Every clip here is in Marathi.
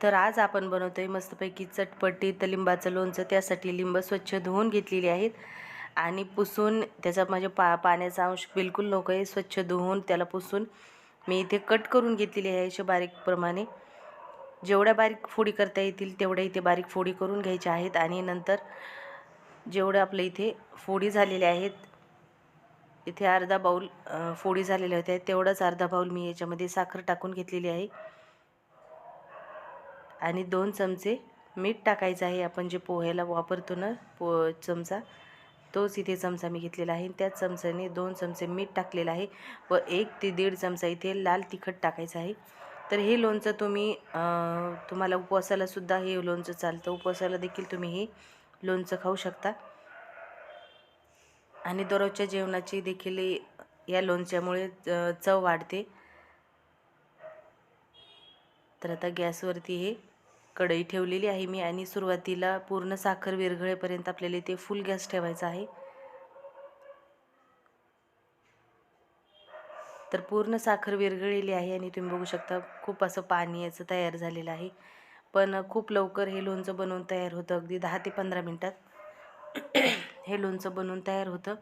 तर आज आपण बनवतोय मस्तपैकी चटपटी तर लिंबाचं लोणचं. त्यासाठी लिंब स्वच्छ धुवून घेतलेली आहेत. आणि पुसून त्याचा माझ्या पा पाण्याचा अंश बिलकुल नको आहे. स्वच्छ धुवून त्याला पुसून मी इथे कट करून घेतलेली आहे अशा बारीकप्रमाणे जेवढ्या बारीक फोडी करता येतील तेवढ्या इथे बारीक फोडी करून घ्यायच्या आहेत. आणि नंतर जेवढं आपलं इथे फोडी झालेल्या आहेत इथे अर्धा बाऊल फोडी झालेल्या होत्या. तेवढाच अर्धा बाऊल मी याच्यामध्ये साखर टाकून घेतलेली आहे. आणि दोन चमचे मीठ टाकायचं आहे. आपण जे पोह्याला वापरतो ना पो चमचा तोच इथे चमचा मी घेतलेला आहे. त्याच चमच्याने दोन चमचे मीठ टाकलेलं आहे व एक ते दीड चमचा इथे लाल तिखट टाकायचं आहे. तर हे लोणचं तुम्ही तुम्हाला उपवासालासुद्धा हे लोणचं चालतं. उपवासाला देखील तुम्ही हे लोणचं खाऊ शकता. आणि दररोजच्या जेवणाची देखील या लोणच्यामुळे चव वाढते. तर आता गॅसवरती हे कढई ठेवलेली आहे मी आणि सुरुवातीला पूर्ण साखर विरघळेपर्यंत आपल्याला इथे फुल गॅस ठेवायचा आहे. तर पूर्ण साखर विरघळलेली आहे आणि तुम्ही बघू शकता खूप असं पाणी याचं तयार झालेलं आहे. पण खूप लवकर हे लोणचं बनवून तयार होतं अगदी दहा ते पंधरा मिनटात. हे लोणचं बनवून तयार होतं.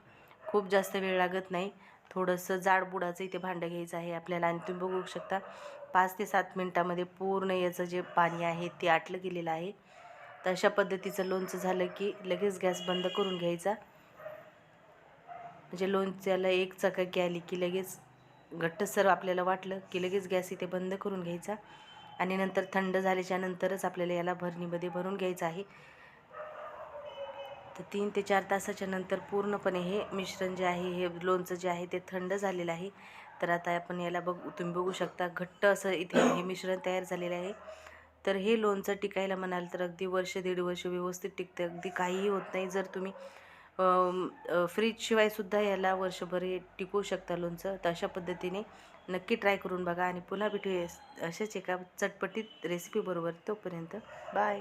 खूप जास्त वेळ लागत नाही. थोडंसं जाड बुडाचं इथे भांडं घ्यायचं आहे आपल्याला. आणि तुम्ही बघू शकता पाच ते सात मिनटामध्ये पूर्ण याचं जे पाणी आहे ते आटलं गेलेलं आहे. तर अशा पद्धतीचं लोणचं झालं की लगेच गॅस बंद करून घ्यायचा. म्हणजे लोणच्याला एक चकाकी आली की लगेच घट्ट सर्व आपल्याला वाटलं की लगेच गॅस इथे बंद करून घ्यायचा. आणि नंतर थंड झाल्याच्या नंतरच आपल्याला याला भरणीमध्ये भरून घ्यायचं आहे. तर तीन ते चार तासाच्या नंतर पूर्णपणे हे मिश्रण जे आहे हे लोणचं जे आहे ते थंड झालेलं आहे. तर आता आपण याला बघ तुम्ही बघू शकता घट्ट असं इथे हे मिश्रण तयार झालेलं आहे. तर हे लोणचं टिकायला म्हणाल तर अगदी वर्ष दीड वर्ष व्यवस्थित टिकते. अगदी काहीही होत नाही. जर तुम्ही फ्रीजशिवाय सुद्धा याला वर्षभर हे टिकवू शकता लोणचं तर अशा पद्धतीने नक्की ट्राय करून बघा. आणि पुन्हा भेटूया अशाच एका चटपटीत रेसिपीबरोबर तोपर्यंत बाय